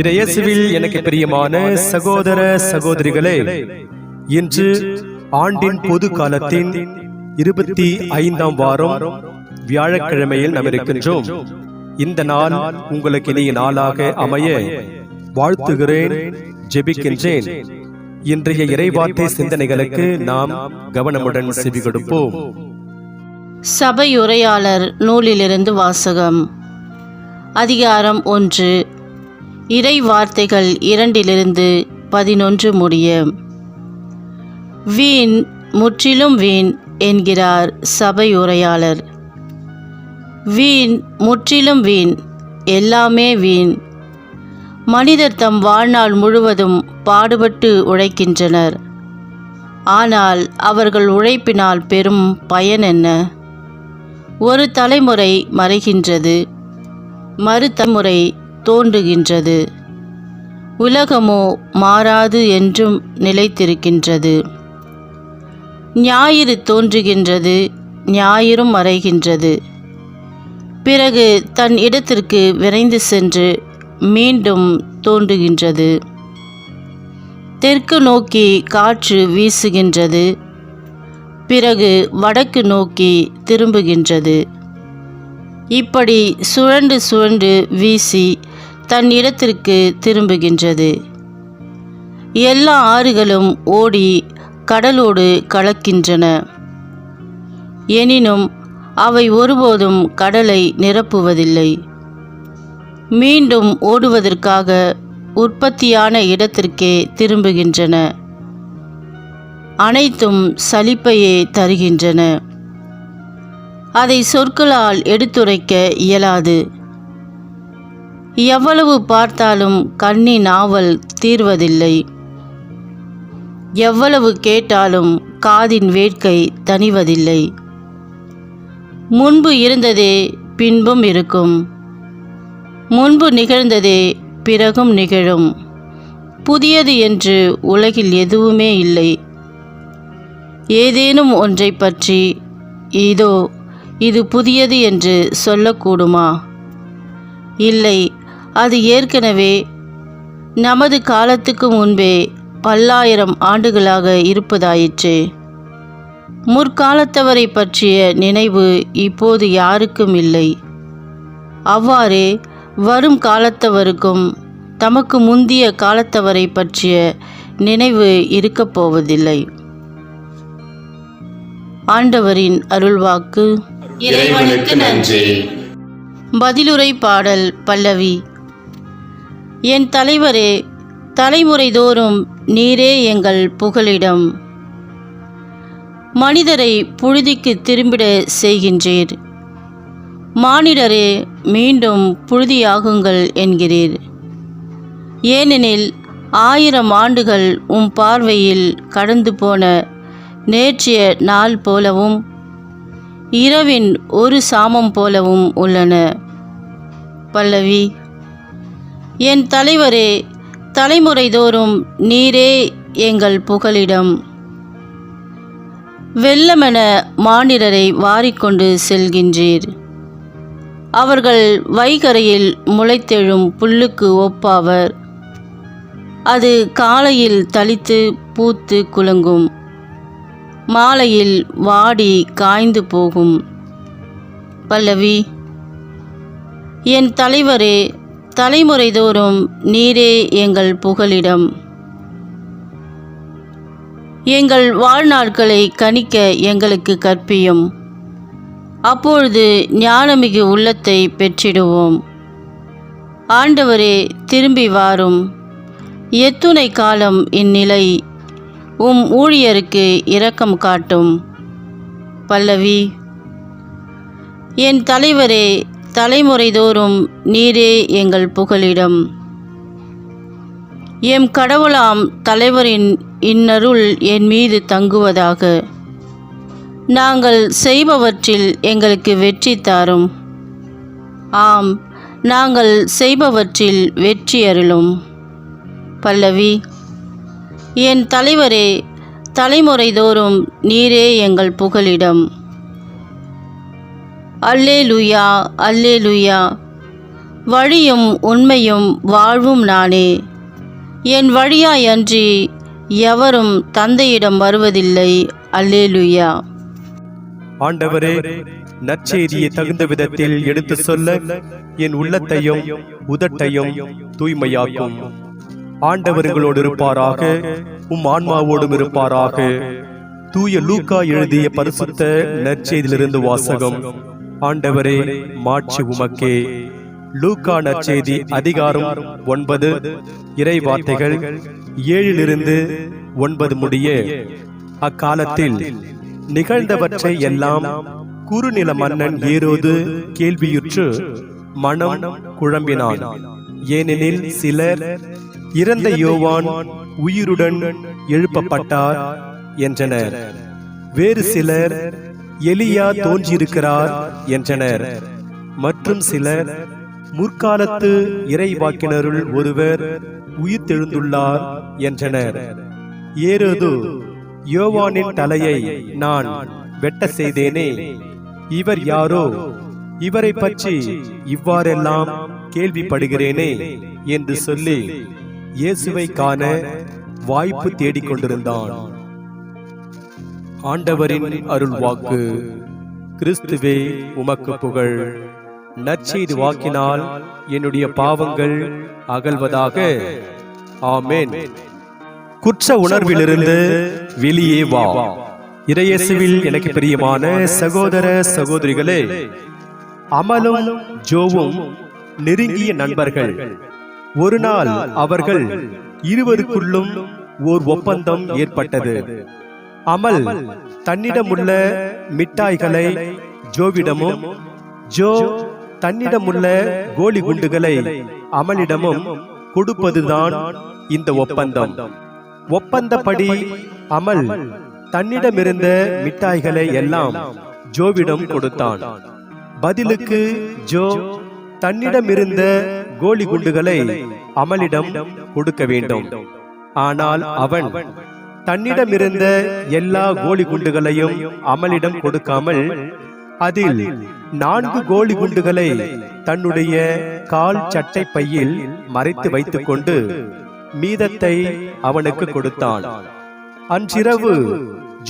இறையேசுவில் எனக்கு பிரியமான சகோதர சகோதரிகளே இன்று ஆண்டின் பொது காலத்தின் இருபத்தி ஐந்தாம் வாரம் வியாழக்கிழமையில் நாம் இருக்கின்றோம் இந்த நாள் உங்களுக்கு இனிய நாளாக அமைய வாழ்த்துகிறேன் ஜெபிக்கின்றேன். இன்றைய இறைவார்த்தை சிந்தனைகளுக்கு நாம் கவனமுடன் செவி கொடுப்போம் சபையுரையாளர் நூலிலிருந்து வாசகம். அதிகாரம் ஒன்று. இறை வார்த்தைகள் இரண்டிலிருந்து பதினொன்று முடிய. வீண் முற்றிலும் வீண் என்கிறார் சபையுரையாளர் வீண் முற்றிலும் வீண் எல்லாமே வீண். மனிதர் தம் வாழ்நாள் முழுவதும் பாடுபட்டு உழைக்கின்றனர். ஆனால் அவர்கள் உழைப்பினால் பெரும் பயன் என்ன? ஒரு தலைமுறை மறைகின்றது. மறு தலைமுறை தோன்றுகின்றது. உலகமோ மாறாது என்றும் நிலைத்திருக்கின்றது. ஞாயிறு தோன்றுகின்றது ஞாயிறும் மறைகின்றது. பிறகு தன் இடத்திற்கு விரைந்து சென்று மீண்டும் தோன்றுகின்றது. தெற்கு நோக்கி காற்று வீசுகின்றது. பிறகு வடக்கு நோக்கி திரும்புகின்றது. இப்படி சுழண்டு சுழண்டு வீசி தன் இடத்திற்கு திரும்புகின்றது. எல்லா ஆறுகளும் ஓடி கடலோடு கலக்கின்றன. எனினும் அவை ஒருபோதும் கடலை நிரப்புவதில்லை. மீண்டும் ஓடுவதற்காக உற்பத்தியான இடத்திற்கே திரும்புகின்றன. அனைத்தும் சலிப்பையே தருகின்றன. அதை சொற்களால் எடுத்துரைக்க இயலாது. எவ்வளவு பார்த்தாலும் கண்ணின் ஆவல் தீர்வதில்லை. எவ்வளவு கேட்டாலும் காதின் வேட்கை தணிவதில்லை. முன்பு இருந்ததே பின்பும் இருக்கும். முன்பு நிகழ்ந்ததே பிறகும் நிகழும். புதியது என்று உலகில் எதுவுமே இல்லை. ஏதேனும் ஒன்றை பற்றி இதோ இது புதியது என்று சொல்லக்கூடுமா? இல்லை அது ஏற்கனவே நமது காலத்துக்கு முன்பே பல்லாயிரம் ஆண்டுகளாக இருப்பதாயிற்று. முற்காலத்தவரை பற்றிய நினைவு இப்போது யாருக்கும் இல்லை. அவ்வாறே வரும் காலத்தவருக்கும் தமக்கு முந்திய காலத்தவரை பற்றிய நினைவு இருக்கப் போவதில்லை. ஆண்டவரின் அருள்வாக்கு. இறைவனுக்கு நன்றி. பதிலுரை பாடல் பல்லவி. என் தலைவரே தலைமுறை தோறும் நீரே எங்கள் புகலிடம். மனிதரை புழுதிக்கு திரும்பிட செய்கின்றீர். மானிடரே மீண்டும் புழுதியாகுங்கள் என்கிறீர். ஏனெனில் ஆயிரம் ஆண்டுகள் உம் பார்வையில் கடந்து போன நேற்றைய நாள் போலவும் இரவின் ஒரு சாமம் போலவும் உள்ளன. பல்லவி என் தலைவரே தலைமுறைதோறும் நீரே எங்கள் புகலிடம். வெள்ளமென மானிடரை வாரிக்கொண்டு செல்கின்றீர். அவர்கள் வைகரையில் முளைத்தெழும் புல்லுக்கு ஒப்பாவர். அது காலையில் தளித்து பூத்து குலுங்கும். மாலையில் வாடி காய்ந்து போகும். பல்லவி என் தலைவரே தலைமுறை தோறும் நீரே எங்கள் புகலிடம். எங்கள் வாழ்நாட்களை கணிக்க எங்களுக்கு கற்பியும். அப்பொழுது ஞானமிகு உள்ளத்தை பெற்றிடுவோம். ஆண்டவரே திரும்பி வாரும். எத்துணை காலம் இந்நிலை உம் ஊழியருக்கு இரக்கம் காட்டும். பல்லவி என் தலைவரே தலைமுறைதோறும் நீரே எங்கள் புகலிடம். எம் கடவுளாம் தலைவரின் இன்னருள் என் மீது தங்குவதாக. நாங்கள் செய்பவற்றில் எங்களுக்கு வெற்றி தாரும். ஆம் நாங்கள் செய்பவற்றில் வெற்றி அருளும். பல்லவி என் தலைவரே தலைமுறைதோறும் நீரே எங்கள் புகலிடம். அல்லே லுயா அல்லே லுயா வழியும் உண்மையும் வாழ்வும் நானே. என் வழியாயன்றி எவரும் தந்தையிடம் வருவதில்லை. அல்லே லுயா ஆண்டவரே நற்செய்தியை தகுந்த விதத்தில் எடுத்து சொல்ல என் உள்ளத்தையும் உதட்டையும் தூய்மையாக்கும். ஆண்டவர்களோடு இருப்பாராக உம் ஆன்மாவோடும் இருப்பாராக. தூய லூக்கா எழுதிய பரிசுத்த நற்செய்தியிலிருந்து வாசகம். ஆண்டவரே மாட்சி உமக்கே. லூக்கா நற்செய்தி அதிகாரம் ஒன்பது. இறை வார்த்தைகள் ஏழிலிருந்து ஒன்பது முடிய. அக்காலத்தில் நிகழ்ந்தவற்றை எல்லாம் குறுநில மன்னன் ஏரோது கேள்வியுற்று மனம் குழம்பினான். ஏனெனில் சிலர் இறந்த யோவான் உயிருடன் எழுப்பப்பட்டார் என்றனர். வேறு சிலர் எலியா தோன்றியிருக்கிறார் என்றனர். மற்றும் சிலர் முற்காலத்து இறைவாக்கினருள் ஒருவர் உயிர்த்தெழுந்துள்ளார் என்றனர். ஏறது யோவானின் தலையை நான் வெட்ட செய்தேனே. இவர் யாரோ? இவரை பற்றி இவ்வாறெல்லாம் கேள்விப்படுகிறேனே என்று சொல்லி இயேசுவை காண வாய்ப்பு தேடிக்கொண்டிருந்தான். ஆண்டவரின் அருள் வாக்கு கிறிஸ்துவே உமக்கு புகழ். நற்செய்தி வாக்கினால் என்னுடைய பாவங்கள் அகல்வதாக. ஆமேன். குற்ற உணர்விலிருந்து வெளியே வா. இறையசுவில் எனக்கு பிரியமான சகோதர சகோதரிகளே அமலும் ஜோவும் நெருங்கிய நண்பர்கள். ஒரு நாள் அவர்கள் இருவருக்குள்ளும் ஓர் ஒப்பந்தம் ஏற்பட்டது. அமல் தன்னிடமுள்ள மிட்டாய்களை ஜோவிடமும் ஜோ தன்னிடமுள்ள கோலி குண்டுகளை அமலிடமும் கொடுப்பதுதான் இந்த ஒப்பந்தம். ஒப்பந்தப்படி அமல் தன்னிடமிருந்த மிட்டாய்களை எல்லாம் ஜோவிடம் கொடுத்தான். பதிலுக்கு ஜோ தன்னிடமிருந்த கோலி குண்டுகளை அமலிடம் கொடுக்க வேண்டும். ஆனால் அவன் தன்னிடமிருந்த எல்லா கோலி குண்டுகளையும் அமலிடம் கொடுக்காமல் அதில் நான்கு கோலி குண்டுகளை தன்னுடைய கால் சட்டை பையில் மறைத்து வைத்துக் கொண்டு மீதத்தை அவனுக்கு கொடுத்தான். அன்றிரவு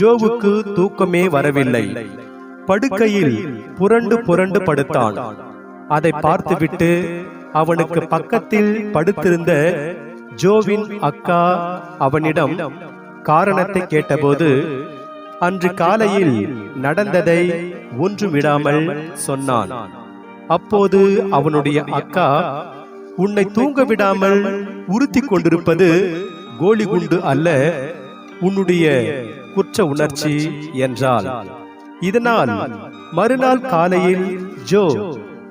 ஜோவுக்கு தூக்கமே வரவில்லை. படுக்கையில் புரண்டு புரண்டு படுத்தான். அதை பார்த்துவிட்டு அவனுக்கு பக்கத்தில் படுத்திருந்த ஜோவின் அக்கா அவனிடம் காரணத்தை கேட்டபோது அன்று காலையில் நடந்ததை ஒன்று விடாமல் சொன்னான். அப்போது அவனுடைய அக்கா உன்னை தூங்க விடாமல் உறுத்தி கொண்டிருப்பது கோலி குண்டு அல்ல உன்னுடைய குற்ற உணர்ச்சி என்றாள். இதனால் மறுநாள் காலையில் ஜோ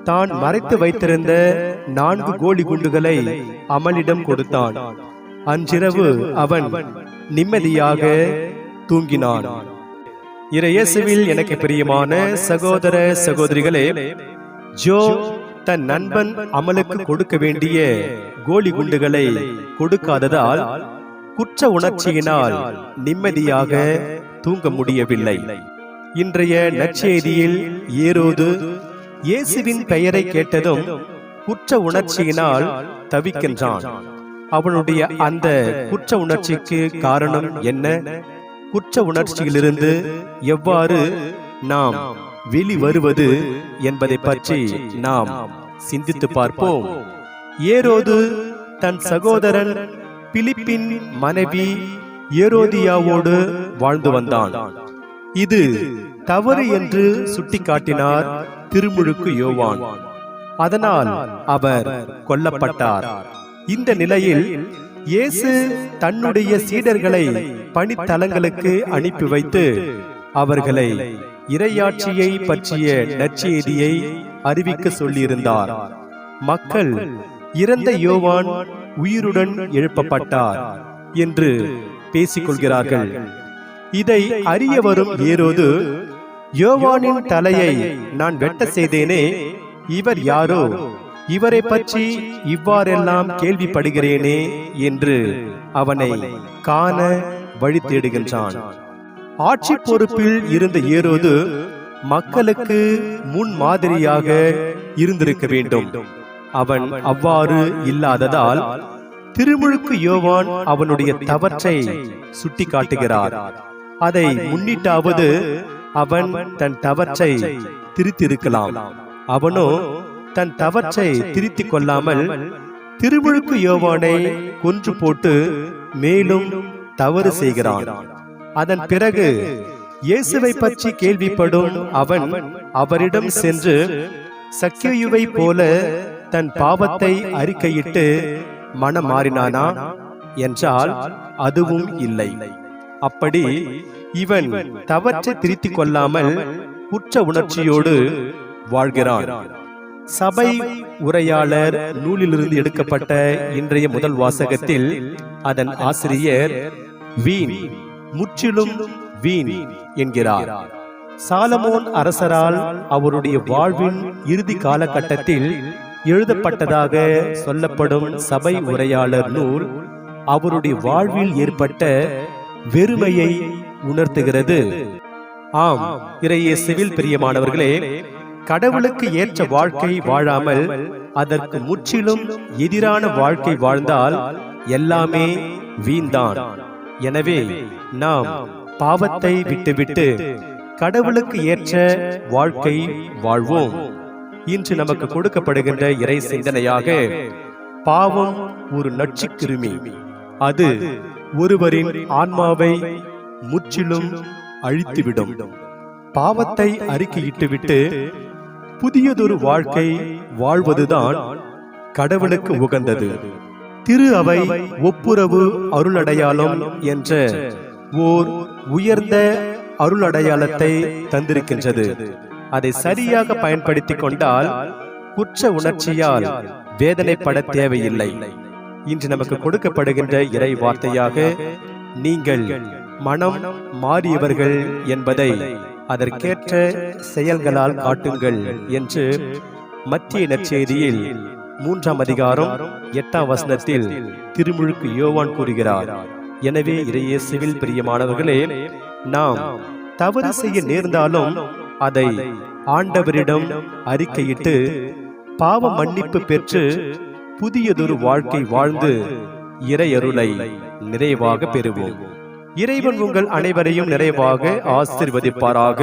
தான் மறைத்து வைத்திருந்த நான்கு கோலி குண்டுகளை அமலிடம் கொடுத்தான். அன்றிரவு அவன் நிம்மதியாக தூங்கினான். இறையேசுவில் எனக்கு பிரியமான சகோதர சகோதரிகளே ஜோ தன் நண்பன் அமலுக்கு கொடுக்க வேண்டிய கோலி குண்டுகளை கொடுக்காததால் குற்ற உணர்ச்சியினால் நிம்மதியாக தூங்க முடியவில்லை. இன்றைய நற்செய்தியில் ஏரோது இயேசுவின் பெயரை கேட்டதும் குற்ற உணர்ச்சியினால் தவிக்கின்றான். அவனுடைய அந்த குற்ற உணர்ச்சிக்கு காரணம் என்ன? குற்ற உணர்ச்சியிலிருந்து எவ்வாறு நாம் வெளிவருவது என்பதை பற்றி நாம் சிந்தித்து பார்ப்போம். ஏரோது தன் சகோதரன் பிலிப்பின் மனைவி ஏரோதியாவோடு வாழ்ந்து வந்தான். இது தவறு என்று சுட்டிக்காட்டினார் திருமுழுக்கு யோவான். அதனால் அவர் கொல்லப்பட்டார். இந்த நிலையில் இயேசு தன்னுடைய சீடர்களை பணித்தலங்களுக்கு அனுப்பி வைத்து அவர்களை இரையாட்சியை பற்றிய நற்செய்தியை அறிவிக்க சொல்லியிருந்தார். மக்கள் இறந்த யோவான் உயிருடன் எழுப்பப்பட்டார் என்று பேசிக்கொள்கிறார்கள். இதை அறிய வரும் ஏரோது யோவானின் தலையை நான் வெட்ட செய்தேனே இவர் யாரோ? இவரை பற்றி இவ்வாறெல்லாம் கேள்விப்படுகிறேனே என்று அவனை காண வழி தேடுகின்றான். ஆட்சி பொறுப்பில் இருந்த ஏரோது மக்களுக்கு முன் மாதிரியாக இருந்திருக்க வேண்டும். அவன் அவ்வாறு இல்லாததால் திருமுழுக்கு யோவான் அவனுடைய தவற்றை சுட்டிக்காட்டுகிறார். அதை முன்னிட்டாவது அவன் தன் தவற்றை திருத்திருக்கலாம் அவனோ தன் தவற்றை திருத்திக் கொள்ளாமல் திருமுழுக்கு யோவானை கொன்று போட்டு மேலும் தவறு செய்கிறான். அதன் பிறகு இயேசுவை பற்றி கேள்விப்படும் அவன் அவரிடம் சென்று சக்கியுவை போல தன் பாவத்தை அறிக்கையிட்டு மனம் மாறினானா என்றால் அதுவும் இல்லை. அப்படி இவன் தவற்றை திருத்திக் கொள்ளாமல் குற்ற உணர்ச்சியோடு வாழ்கிறான். சபை உரையாளர் நூலிலிருந்து எடுக்கப்பட்ட இன்றைய முதல் வாசகத்தில் அதன் ஆசிரியர் வீண் முற்றிலும் வீண் என்கிறார். சாலமோன் அரசரால் அவருடைய வாழ்வின் இறுதி காலகட்டத்தில் எழுதப்பட்டதாக சொல்லப்படும் சபை உரையாளர் நூல் அவருடைய வாழ்வில் ஏற்பட்ட வெறுமையை உணர்த்துகிறது. ஆம் இறையேசுவில் பிரியமானவர்களே கடவுளுக்கு ஏற்ற வாழ்க்கை வாழாமல் அதற்கு முற்றிலும் எதிரான வாழ்க்கை வாழ்ந்தால் எல்லாமே வீண்தான். எனவே நாம் பாவத்தை விட்டுவிட்டு கடவுளுக்கு ஏற்ற வாழ்க்கை வாழ்வோம். இன்று நமக்கு கொடுக்கப்படுகின்ற இறை சிந்தனையாக பாவம் ஒரு நச்சுக் கிருமி அது ஒருவரின் ஆன்மாவை முற்றிலும் அழித்துவிடும். பாவத்தை அறிக்கையிட்டுவிட்டு புதியதொரு வாழ்க்கை வாழ்வதுதான் கடவுளுக்கு உகந்தது. திரு அவை ஒப்புரவு அருளடையாளம் என்ற ஓர் உயர்ந்த அருளடையாளத்தை தந்திருக்கின்றது. அதை சரியாக பயன்படுத்திக் கொண்டால் குற்ற உணர்ச்சியால் வேதனைப்பட தேவையில்லை. இன்று நமக்கு கொடுக்கப்படுகின்ற இறை வார்த்தையாக நீங்கள் மனம் மாறியவர்கள் என்பதை அதற்கேற்ற செயல்களால் காட்டுங்கள் என்று மத்திய நற்செய்தியில் மூன்றாம் அதிகாரம் எட்டாம் வசனத்தில் திருமுழுக்கு யோவான் கூறுகிறார். எனவே இறையேசுவில் பிரியமானவர்களே நாம் தவறு செய்ய நேர்ந்தாலும் அதை ஆண்டவரிடம் அறிக்கையிட்டு பாவ மன்னிப்பு பெற்று புதியதொரு வாழ்க்கை வாழ்ந்து இறையருளை நிறைவாக பெறுவோம். இறைவன் உங்கள் அனைவரையும் நிறைவாக ஆசிர்வதிப்பாராக.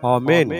ஆமென்.